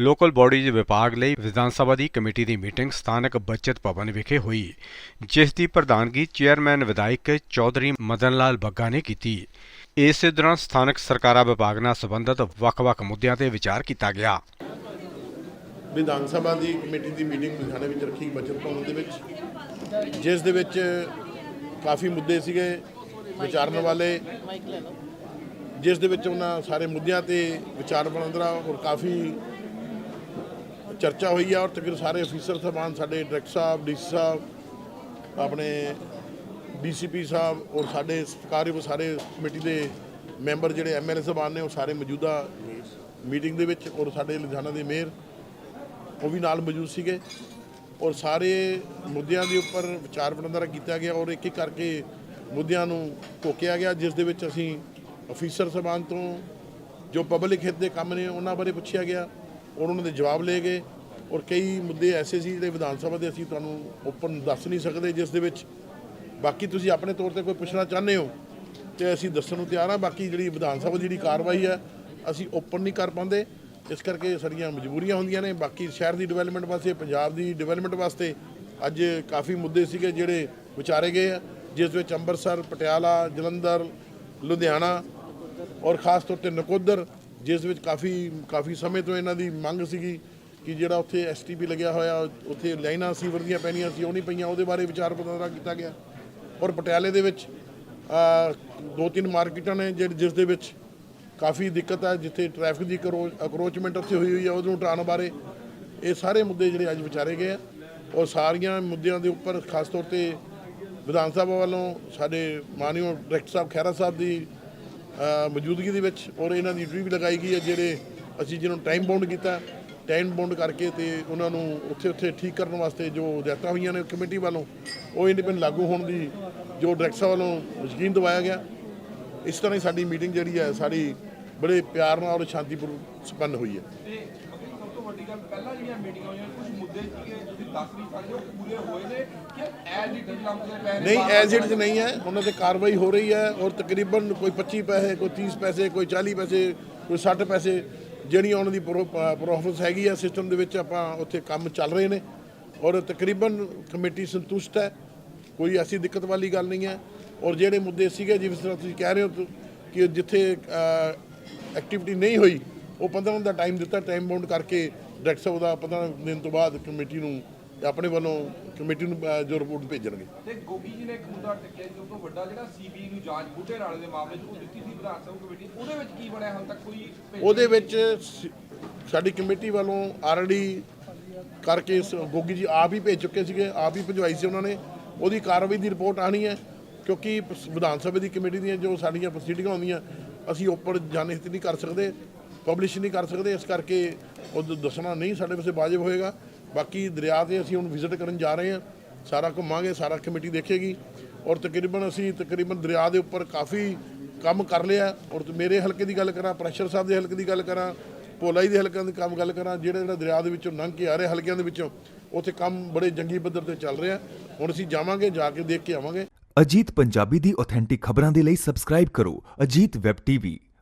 Local bodies ਵਿਭਾਗ ਲਈ ਵਿਧਾਨ ਸਭਾ ਦੀ committee ਦੀ meeting ਸਥਾਨਕ ਬਚਤ ਭਵਨ ਵਿਖੇ ਹੋਈ, ਜਿਸ ਦੀ ਪ੍ਰਧਾਨਗੀ ਚੇਅਰਮੈਨ ਵਿਧਾਇਕ ਚੌਧਰੀ ਮਦਨ ਲਾਲ ਬੱਗਾ ਨੇ ਕੀਤੀ। ਇਸੇ ਦੌਰਾਨ ਸਥਾਨਕ ਸਰਕਾਰਾਂ ਵਿਭਾਗ ਨਾਲ ਸੰਬੰਧਿਤ ਵੱਖ-ਵੱਖ ਮੁੱਦਿਆਂ ਤੇ ਵਿਚਾਰ ਕੀਤਾ ਗਿਆ। ਵਿਧਾਨ ਸਭਾ ਦੀ ਕਮੇਟੀ ਦੀ ਮੀਟਿੰਗ ਲੁਧਿਆਣੇ ਵਿੱਚ ਰੱਖੀ ਬਚਤ ਭਵਨ ਦੇ ਵਿੱਚ, ਜਿਸ ਦੇ ਵਿੱਚ ਕਾਫੀ ਮੁੱਦੇ ਸੀਗੇ ਵਿਚਾਰਨ ਵਾਲੇ, ਜਿਸ ਦੇ ਵਿੱਚ ਉਹਨਾਂ ਸਾਰੇ ਮੁੱਦਿਆਂ ਤੇ ਵਿਚਾਰ ਵਟਾਂਦਰਾ ਔਰ ਕਾਫੀ ਚਰਚਾ ਹੋਈ ਆ ਔਰ ਤਕਰੀਬਨ ਸਾਰੇ ਅਫੀਸਰ ਸਾਹਿਬਾਨ ਸਾਡੇ ਡਾਇਰੈਕਟਰ ਸਾਹਿਬ, ਡੀਸੀ ਸਾਹਿਬ, ਆਪਣੇ ਡੀਸੀਪੀ ਸਾਹਿਬ ਔਰ ਸਾਡੇ ਸਤਿਕਾਰਯੋਗ ਸਾਰੇ ਕਮੇਟੀ ਦੇ ਮੈਂਬਰ ਜਿਹੜੇ ਐਮਐਲਏ ਸਾਹਿਬਾਨ ਨੇ ਉਹ ਸਾਰੇ ਮੌਜੂਦਾ ਮੀਟਿੰਗ ਦੇ ਵਿੱਚ ਔਰ ਸਾਡੇ ਲੁਧਿਆਣਾ ਦੇ ਮੇਅਰ ਉਹ ਵੀ ਨਾਲ ਮੌਜੂਦ ਸੀਗੇ ਔਰ ਸਾਰੇ ਮੁੱਦਿਆਂ ਦੇ ਉੱਪਰ ਵਿਚਾਰ ਵਟਾਂਦਰਾ ਕੀਤਾ ਗਿਆ ਔਰ ਇੱਕ ਇੱਕ ਕਰਕੇ ਮੁੱਦਿਆਂ ਨੂੰ ਟੋਕਿਆ ਗਿਆ, ਜਿਸ ਦੇ ਵਿੱਚ ਅਸੀਂ ਅਫੀਸਰ ਸਭਾਨ ਤੋਂ ਜੋ ਪਬਲਿਕ ਹਿੱਤ ਦੇ ਕੰਮ ਨੇ ਉਹਨਾਂ ਬਾਰੇ ਪੁੱਛਿਆ ਗਿਆ। ਉਹਨਾਂ ਦੇ ਜਵਾਬ ਲਏ ਗਏ ਔਰ ਕਈ ਮੁੱਦੇ ਐਸੇ ਸੀ ਜਿਹੜੇ ਵਿਧਾਨ ਸਭਾ ਦੇ ਅਸੀਂ ਤੁਹਾਨੂੰ ਓਪਨ ਦੱਸ ਨਹੀਂ ਸਕਦੇ ਜਿਸ ਦੇ ਵਿੱਚ ਬਾਕੀ ਤੁਸੀਂ ਆਪਣੇ ਤੌਰ ਤੇ ਕੋਈ ਪੁੱਛਣਾ ਚਾਹੁੰਦੇ ਹੋ ਤੇ ਅਸੀਂ ਦੱਸਣ ਨੂੰ ਤਿਆਰ ਹਾਂ। ਬਾਕੀ ਜਿਹੜੀ ਵਿਧਾਨ ਸਭਾ ਦੀ ਜਿਹੜੀ ਕਾਰਵਾਈ ਹੈ, ਅਸੀਂ ਓਪਨ ਨਹੀਂ ਕਰ ਪਾਉਂਦੇ। ਇਸ ਕਰਕੇ ਸਾਡੀਆਂ ਮਜਬੂਰੀਆਂ ਹੁੰਦੀਆਂ ਨੇ। ਬਾਕੀ ਸ਼ਹਿਰ ਦੀ ਡਿਵੈਲਪਮੈਂਟ ਵਾਸਤੇ, ਪੰਜਾਬ ਦੀ ਡਿਵੈਲਪਮੈਂਟ ਵਾਸਤੇ ਅੱਜ ਕਾਫੀ ਮੁੱਦੇ ਸੀਗੇ ਜਿਹੜੇ ਵਿਚਾਰੇ ਗਏ ਆ, ਜਿਸ ਵਿੱਚ ਅੰਮ੍ਰਿਤਸਰ, ਪਟਿਆਲਾ, ਜਲੰਧਰ, ਲੁਧਿਆਣਾ ਔਰ ਖਾਸ ਤੌਰ ਤੇ ਨਕੋਦਰ ਜਿਸ ਵਿੱਚ ਕਾਫੀ ਕਾਫੀ ਸਮੇਂ ਤੋਂ ਇਹਨਾਂ ਦੀ ਮੰਗ ਸੀਗੀ ਕਿ ਜਿਹੜਾ ਉੱਥੇ ਐਸਟੀਪੀ ਲੱਗਿਆ ਹੋਇਆ, ਉੱਥੇ ਲਾਈਨਾਂ ਸੀਵਰ ਦੀਆਂ ਪੈਣੀਆਂ ਸੀ, ਉਹ ਨਹੀਂ ਪਈਆਂ, ਉਹਦੇ ਬਾਰੇ ਵਿਚਾਰ ਵਟਾਂਦਰਾ ਕੀਤਾ ਗਿਆ। ਔਰ ਪਟਿਆਲੇ ਦੇ ਵਿੱਚ ਦੋ ਤਿੰਨ ਮਾਰਕੀਟਾਂ ਨੇ ਜਿਹੜੇ, ਜਿਸ ਦੇ ਵਿੱਚ ਕਾਫੀ ਦਿੱਕਤ ਹੈ ਜਿੱਥੇ ਟ੍ਰੈਫਿਕ ਦੀ ਅਕਰੋਚਮੈਂਟ ਉੱਥੇ ਹੋਈ ਹੋਈ ਹੈ ਉਹਨੂੰ ਹਟਾਉਣ ਬਾਰੇ। ਇਹ ਸਾਰੇ ਮੁੱਦੇ ਜਿਹੜੇ ਅੱਜ ਵਿਚਾਰੇ ਗਏ ਆ। ਔਰ ਸਾਰੀਆਂ ਮੁੱਦਿਆਂ ਦੇ ਉੱਪਰ ਖਾਸ ਤੌਰ ਤੇ ਵਿਧਾਨ ਸਭਾ ਵੱਲੋਂ ਸਾਡੇ ਮਾਨਯੋਗ ਡਾਇਰੈਕਟਰ ਸਾਹਿਬ ਖਹਿਰਾ ਸਾਹਿਬ ਦੀ ਮੌਜੂਦਗੀ ਦੇ ਵਿੱਚ ਔਰ ਇਹਨਾਂ ਦੀ ਡਿਊਟੀ ਵੀ ਲਗਾਈ ਗਈ ਹੈ, ਜਿਹੜੇ ਅਸੀਂ ਜਿਹਨਾਂ ਨੂੰ ਟਾਈਮ ਬਾਉਂਡ ਕੀਤਾ ਟਾਈਮ ਬਾਉਂਡ ਕਰਕੇ ਤੇ ਉਹਨਾਂ ਨੂੰ ਉੱਥੇ ਉੱਥੇ ਠੀਕ ਕਰਨ ਵਾਸਤੇ ਜੋ ਹਦਾਇਤਾਂ ਹੋਈਆਂ ਨੇ ਕਮੇਟੀ ਵੱਲੋਂ, ਉਹ ਇੰਡੀਪੈਂਡ ਲਾਗੂ ਹੋਣ ਦੀ ਜੋ ਡਾਇਰੈਕਟਰ ਵੱਲੋਂ ਯਕੀਨ ਦਿਵਾਇਆ ਗਿਆ। ਇਸ ਤਰ੍ਹਾਂ ਹੀ ਸਾਡੀ ਮੀਟਿੰਗ ਜਿਹੜੀ ਹੈ, ਸਾਡੀ ਬੜੇ ਪਿਆਰ ਨਾਲ ਔਰ ਸ਼ਾਂਤੀਪੂਰਨ ਸੰਪੰਨ ਹੋਈ ਹੈ। ਵੱਡੀ ਗੱਲ ਪਹਿਲਾਂ ਜਿਹੜੀਆਂ ਮੀਟਿੰਗਾਂ ਹੋਈਆਂ ਕੁਝ ਮੁੱਦੇ ਸੀਗੇ ਤੁਸੀਂ ਦੱਸ ਨਹੀਂ ਸਕਦੇ ਉਹ ਪੂਰੇ ਹੋਏ ਨੇ ਕਿ ਐਜ ਇਟ ਲੰਮਦੇ ਪਏ ਨੇ ਨਹੀਂ ਬਾਰ-ਬਾਰ ਐਜ਼ ਇਟ ਨਹੀਂ ਹੈ। ਉਹਨਾਂ ਤੇ ਕਾਰਵਾਈ ਹੋ ਰਹੀ ਹੈ ਔਰ ਤਕਰੀਬਨ ਕੋਈ 25 ਪੈਸੇ ਕੋਈ 30 ਪੈਸੇ ਕੋਈ 40 ਪੈਸੇ ਕੋਈ 60 ਪੈਸੇ ਜਿਹੜੀਆਂ ਉਹਨਾਂ ਦੀ ਪ੍ਰੋਫਿਸ ਹੈਗੀ ਹੈ ਸਿਸਟਮ ਦੇ ਵਿੱਚ ਆਪਾਂ ਉੱਥੇ ਕੰਮ ਚੱਲ ਰਹੇ ਨੇ। ਔਰ ਤਕਰੀਬਨ ਕਮੇਟੀ ਸੰਤੁਸ਼ਟ ਹੈ ਕੋਈ ਐਸੀ ਦਿੱਕਤ ਵਾਲੀ ਗੱਲ ਨਹੀਂ ਹੈ। ਔਰ ਜਿਹੜੇ ਮੁੱਦੇ ਸੀਗੇ ਜਿਸ ਤਰ੍ਹਾਂ ਤੁਸੀਂ ਕਹਿ ਰਹੇ ਹੋ ਕਿ ਜਿੱਥੇ ਐਕਟੀਵਿਟੀ ਨਹੀਂ ਹੋਈ ਉਹ 15 ਦਿਨ ਦਾ ਟਾਈਮ ਦਿੱਤਾ ਟਾਈਮ ਬਾਉਂਡ ਕਰਕੇ ਡਾਇਰੈਕਟਰ ਸਾਹਿਬ ਦਾ 15 ਦਿਨ ਤੋਂ ਬਾਅਦ ਕਮੇਟੀ ਨੂੰ ਆਪਣੇ ਵੱਲੋਂ ਕਮੇਟੀ ਨੂੰ ਜੋ ਰਿਪੋਰਟ ਭੇਜਣਗੇ। ਤੇ ਗੋਗੀ ਜੀ ਨੇ ਇੱਕ ਮੁੱਦਾ ਟੱਕਿਆ ਸਭ ਤੋਂ ਵੱਡਾ ਜਿਹੜਾ ਸੀਬੀ ਨੂੰ ਜਾਂਚ ਬੂਟੇ ਵਾਲੇ ਦੇ ਮਾਮਲੇ 'ਚ ਉਹ ਦਿੱਤੀ ਸੀ ਵਿਧਾਨ ਸਭਾ ਕਮੇਟੀ। ਉਹਦੇ ਵਿੱਚ ਕੀ ਬਣਿਆ ਹਾਲ ਤੱਕ ਕੋਈ ਉਹਦੇ ਵਿੱਚ ਸਾਡੀ ਕਮੇਟੀ ਵੱਲੋਂ ਆਲਰੇਡੀ ਕਰਕੇ ਗੋਗੀ ਜੀ ਆਪ ਹੀ ਭੇਜ ਚੁੱਕੇ ਸੀਗੇ ਆਪ ਹੀ ਭਜਵਾਈ ਸੀ ਉਹਨਾਂ ਨੇ। ਉਹਦੀ ਕਾਰਵਾਈ ਦੀ ਰਿਪੋਰਟ ਆਣੀ ਹੈ ਕਿਉਂਕਿ ਵਿਧਾਨ ਸਭਾ ਦੀ ਕਮੇਟੀ ਦੀਆਂ ਜੋ ਸਾਡੀਆਂ ਪ੍ਰੋਸੀਡਿੰਗਾਂ ਹੁੰਦੀਆਂ ਅਸੀਂ ਉੱਪਰ ਜਾਣੇ ਨਹੀਂ ਕਰ ਸਕਦੇ। ਪਬਲਿਸ਼ ਨਹੀਂ ਕਰ ਸਕਦੇ, ਇਸ ਕਰਕੇ ਉਹ ਦੱਸਣਾ ਨਹੀਂ ਸਾਡੇ ਵਾਸਤੇ ਵਾਜਬ ਹੋਏਗਾ। ਬਾਕੀ ਦਰਿਆ ਤੇ ਅਸੀਂ ਹੁਣ ਵਿਜ਼ਿਟ ਕਰਨ ਜਾ ਰਹੇ ਹਾਂ। ਸਾਰਾ ਘੁੰਮਾਂਗੇ, ਸਾਰਾ ਕਮੇਟੀ ਦੇਖੇਗੀ। ਔਰ ਤਕਰੀਬਨ ਅਸੀਂ ਤਕਰੀਬਨ ਦਰਿਆ ਦੇ ਉੱਪਰ ਕਾਫੀ ਕੰਮ ਕਰ ਲਿਆ। ਔਰ ਮੇਰੇ ਹਲਕੇ ਦੀ ਗੱਲ ਕਰਾਂ, ਪ੍ਰੈਸ਼ਰ ਸਾਹਿਬ ਦੇ ਹਲਕੇ ਦੀ ਗੱਲ ਕਰਾਂ, ਭੋਲਾਈ ਦੇ ਹਲਕਿਆਂ ਦੀ ਕੰਮ ਗੱਲ ਕਰਾਂ, ਜਿਹੜਾ ਜਿਹੜਾ ਦਰਿਆ ਦੇ ਵਿੱਚੋਂ ਲੰਘ ਕੇ ਆ ਰਹੇ ਹਲਕਿਆਂ ਦੇ ਵਿੱਚੋਂ, ਉੱਥੇ ਕੰਮ ਬੜੇ ਜੰਗੀ ਪੱਧਰ ਤੇ ਚੱਲ ਰਿਹਾ। ਹੁਣ ਅਸੀਂ ਜਾਵਾਂਗੇ, ਜਾ ਕੇ ਦੇਖ ਕੇ ਆਵਾਂਗੇ। ਅਜੀਤ ਪੰਜਾਬੀ ਦੀ ਆਥੈਂਟਿਕ ਖਬਰਾਂ ਦੇ ਲਈ ਸਬਸਕ੍ਰਾਈਬ ਕਰੋ। Ajit web TV